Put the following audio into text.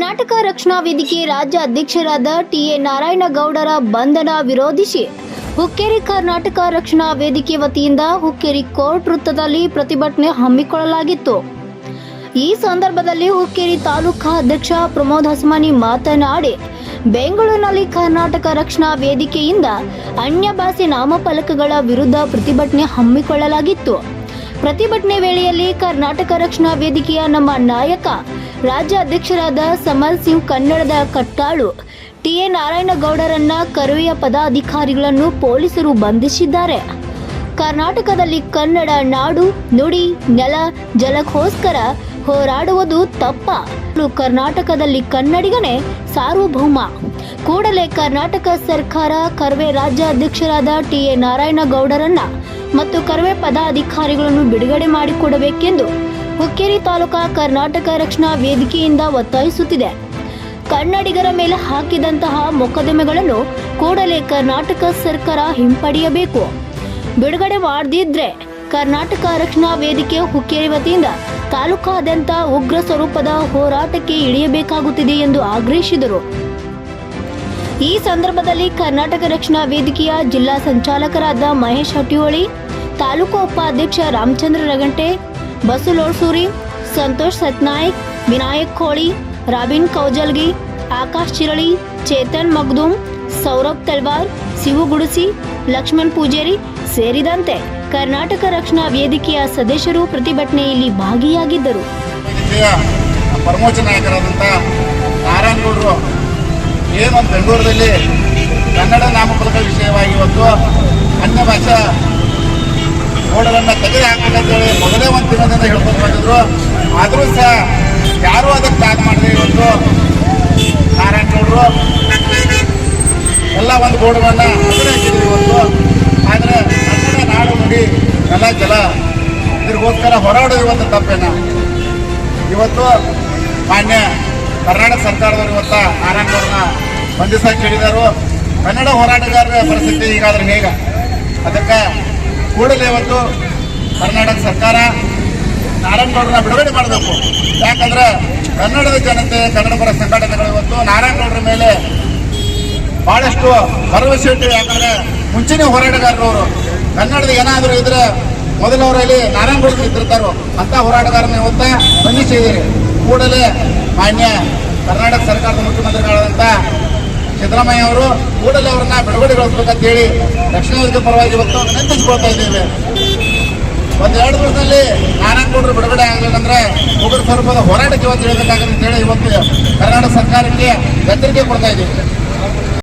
ಕರ್ನಾಟಕ ರಕ್ಷಣಾ ವೇದಿಕೆ ರಾಜ್ಯ ಅಧ್ಯಕ್ಷರಾದ ಟಿಎ ನಾರಾಯಣಗೌಡರ ಬಂಧನ ವಿರೋಧಿಸಿ ಹುಕ್ಕೇರಿ ಕರ್ನಾಟಕ ರಕ್ಷಣಾ ವೇದಿಕೆ ವತಿಯಿಂದ ಹುಕ್ಕೇರಿ ಕೋರ್ಟ್ ವೃತ್ತದಲ್ಲಿ ಪ್ರತಿಭಟನೆ ಹಮ್ಮಿಕೊಳ್ಳಲಾಗಿತ್ತು. ಈ ಸಂದರ್ಭದಲ್ಲಿ ಹುಕ್ಕೇರಿ ತಾಲೂಕಾ ಅಧ್ಯಕ್ಷ ಪ್ರಮೋದ್ ಹಸ್ಮಾನಿ ಮಾತನಾಡಿ, ಬೆಂಗಳೂರಿನಲ್ಲಿ ಕರ್ನಾಟಕ ರಕ್ಷಣಾ ವೇದಿಕೆಯಿಂದ ಅನ್ಯ ಭಾಷೆ ನಾಮಫಲಕಗಳ ವಿರುದ್ಧ ಪ್ರತಿಭಟನೆ ಹಮ್ಮಿಕೊಳ್ಳಲಾಗಿತ್ತು. ಪ್ರತಿಭಟನೆ ವೇಳೆಯಲ್ಲಿ ಕರ್ನಾಟಕ ರಕ್ಷಣಾ ವೇದಿಕೆಯ ನಮ್ಮ ನಾಯಕ ರಾಜ್ಯ ಅಧ್ಯಕ್ಷರಾದ ಸಮಲ್ ಸಿಂಗ್ ಕನ್ನಡದ ಕಟ್ಟಾಳು. ಟಿಎ ನಾರಾಯಣಗೌಡರನ್ನ ಕರುವೆಯ ಪದಾಧಿಕಾರಿಗಳನ್ನು ಪೊಲೀಸರು ಬಂಧಿಸಿದ್ದಾರೆ. ಕರ್ನಾಟಕದಲ್ಲಿ ಕನ್ನಡ ನಾಡು, ನುಡಿ, ನೆಲ, ಜಲಕ್ಕೋಸ್ಕರ ಹೋರಾಡುವುದು ತಪ್ಪ. ಕರ್ನಾಟಕದಲ್ಲಿ ಕನ್ನಡಿಗನೇ ಸಾರ್ವಭೌಮ. ಕೂಡಲೇ ಕರ್ನಾಟಕ ಸರ್ಕಾರ ಕರ್ವೆ ರಾಜ್ಯಾಧ್ಯಕ್ಷರಾದ ಟಿ ಎ ನಾರಾಯಣಗೌಡರನ್ನ ಮತ್ತು ಕರ್ವೆ ಪದಾಧಿಕಾರಿಗಳನ್ನು ಬಿಡುಗಡೆ ಮಾಡಿಕೊಡಬೇಕೆಂದು ಹುಕ್ಕೇರಿ ತಾಲೂಕಾ ಕರ್ನಾಟಕ ರಕ್ಷಣಾ ವೇದಿಕೆಯಿಂದ ಒತ್ತಾಯಿಸುತ್ತಿದೆ. ಕನ್ನಡಿಗರ ಮೇಲೆ ಹಾಕಿದಂತಹ ಮೊಕದ್ದಮೆಗಳನ್ನು ಕೂಡಲೇ ಕರ್ನಾಟಕ ಸರ್ಕಾರ ಹಿಂಪಡೆಯಬೇಕು. ಬಿಡುಗಡೆ ಮಾಡದಿದ್ರೆ ಕರ್ನಾಟಕ ರಕ್ಷಣಾ ವೇದಿಕೆ ಹುಕ್ಕೇರಿ ವತಿಯಿಂದ ತಾಲೂಕಾದ್ಯಂತ ಉಗ್ರ ಸ್ವರೂಪದ ಹೋರಾಟಕ್ಕೆ ಇಳಿಯಬೇಕಾಗುತ್ತಿದೆ ಎಂದು ಆಗ್ರಹಿಸಿದರು. ಈ ಸಂದರ್ಭದಲ್ಲಿ ಕರ್ನಾಟಕ ರಕ್ಷಣಾ ವೇದಿಕೆಯ ಜಿಲ್ಲಾ ಸಂಚಾಲಕರಾದ ಮಹೇಶ್ ಹಟ್ಟಿಹೊಳಿ, ತಾಲೂಕು ಉಪಾಧ್ಯಕ್ಷ ರಾಮಚಂದ್ರ ರಗಂಟೆ, ಬಸು ಲೋಡ್ಸೂರಿ, ಸಂತೋಷ್ ಸತ್ನಾಯಕ್, ವಿನಾಯಕ್ ಕೋಳಿ, ರಾಬಿನ್ ಕೌಜಲ್ಗಿ, ಆಕಾಶ್ ಚಿರಳಿ, ಚೇತನ್ ಮಗ್ದೂಮ್ ಸೌರಭ್ ತಲ್ವಾರ್ ಶಿವು ಗುಡುಸಿ, ಲಕ್ಷ್ಮಣ್ ಪೂಜೇರಿ ಸೇರಿದಂತೆ ಕರ್ನಾಟಕ ರಕ್ಷಣಾ ವೇದಿಕೆಯ ಸದಸ್ಯರು ಪ್ರತಿಭಟನೆಯಲ್ಲಿ ಭಾಗಿಯಾಗಿದ್ದರು. ಏನು ಒಂದು ಬೆಂಗಳೂರಲ್ಲಿ ಕನ್ನಡ ನಾಮಫಲಕ ವಿಷಯವಾಗಿ ಇವತ್ತು ಅನ್ಯ ಭಾಷಾ ಬೋರ್ಡ್ಗಳನ್ನು ತೆಗೆದು ಹಾಕಬೇಕಂತೇಳಿ ಮೊದಲೇ ಒಂದು ದಿನದಿಂದ ಹೇಳ್ಕೊಂಡು ಬಂದಿದ್ರು. ಆದರೂ ಸಹ ಯಾರೂ ಅದಕ್ಕೆ ತ್ಯಾಗ ಮಾಡಿದೆ ಇವತ್ತು ನಾರಾಯಣಗೌಡರು ಎಲ್ಲ ಒಂದು ಬೋರ್ಡ್ಗಳನ್ನು ಹಾಕಿದ್ರು ಇವತ್ತು. ಆದರೆ ಕನ್ನಡ ನಾಡು ನುಡಿ ಎಲ್ಲ ಜಲ ಇದ್ರಿಗೋಸ್ಕರ ಹೋರಾಡೋದು ಇವತ್ತು ತಪ್ಪೇನ? ಇವತ್ತು ಮಾನ್ಯ ಕರ್ನಾಟಕ ಸರ್ಕಾರದವರು ಇವತ್ತು ನಾರಾಯಣಗೌಡರನ್ನ ಬಂಧಿಸಕ್ಕೆ ಕೇಳಿದರು ಕನ್ನಡ ಹೋರಾಟಗಾರರ ಪರಿಸ್ಥಿತಿ ಈಗಾದ್ರೆ ಹೇಗ? ಅದಕ್ಕೆ ಕೂಡಲೇ ಇವತ್ತು ಕರ್ನಾಟಕ ಸರ್ಕಾರ ನಾರಾಯಣಗೌಡರನ್ನ ಬಿಡುಗಡೆ ಮಾಡಬೇಕು. ಯಾಕಂದ್ರೆ ಕನ್ನಡದ ಜನತೆ ಕನ್ನಡ ಪರ ಸಂಘಟನೆಗಳು ಇವತ್ತು ನಾರಾಯಣಗೌಡರ ಮೇಲೆ ಬಹಳಷ್ಟು ಭರವಸೆ ಇಟ್ಟು ಯಾಕಂದ್ರೆ ಮುಂಚಿನ ಹೋರಾಟಗಾರರು ಅವರು. ಕನ್ನಡದ ಏನಾದರೂ ಇದ್ರೆ ಮೊದಲವರಲ್ಲಿ ನಾರಾಯಣಗೌಡರು ಇದ್ದಿರ್ತಾರೋ ಅಂತ ಹೋರಾಟಗಾರನ ಇವತ್ತ ಬಂಧಿಸಿದ್ದೀರಿ. ಕೂಡಲೇ ಮಾನ್ಯ ಕರ್ನಾಟಕ ಸರ್ಕಾರದ ಮುಖ್ಯಮಂತ್ರಿಗಳಾದಂಥ ಸಿದ್ದರಾಮಯ್ಯ ಅವರು ಕೂಡಲೇ ಅವರನ್ನ ಬಿಡುಗಡೆಗೊಳಿಸ್ಬೇಕಂತ ಹೇಳಿ ದಕ್ಷಿಣ ವೇದಿಕೆ ಪರವಾಗಿ ಇವತ್ತು ವಿನಂತಿಸಿಕೊಳ್ತಾ ಇದ್ದೇವೆ. ಒಂದು ಎರಡು ದಿವಸದಲ್ಲಿ ನಾರಾಯಣಗೌಡರು ಬಿಡುಗಡೆ ಆಗಲಿಲ್ಲ ಅಂದ್ರೆ ಉಗ್ರ ಸ್ವರೂಪದ ಹೋರಾಟಕ್ಕೆ ಇವತ್ತು ಹೇಳಬೇಕಾಗುತ್ತೆ ಹೇಳಿ ಇವತ್ತು ಕರ್ನಾಟಕ ಸರ್ಕಾರಕ್ಕೆ ಎಚ್ಚರಿಕೆ ಕೊಡ್ತಾ ಇದ್ದೀವಿ.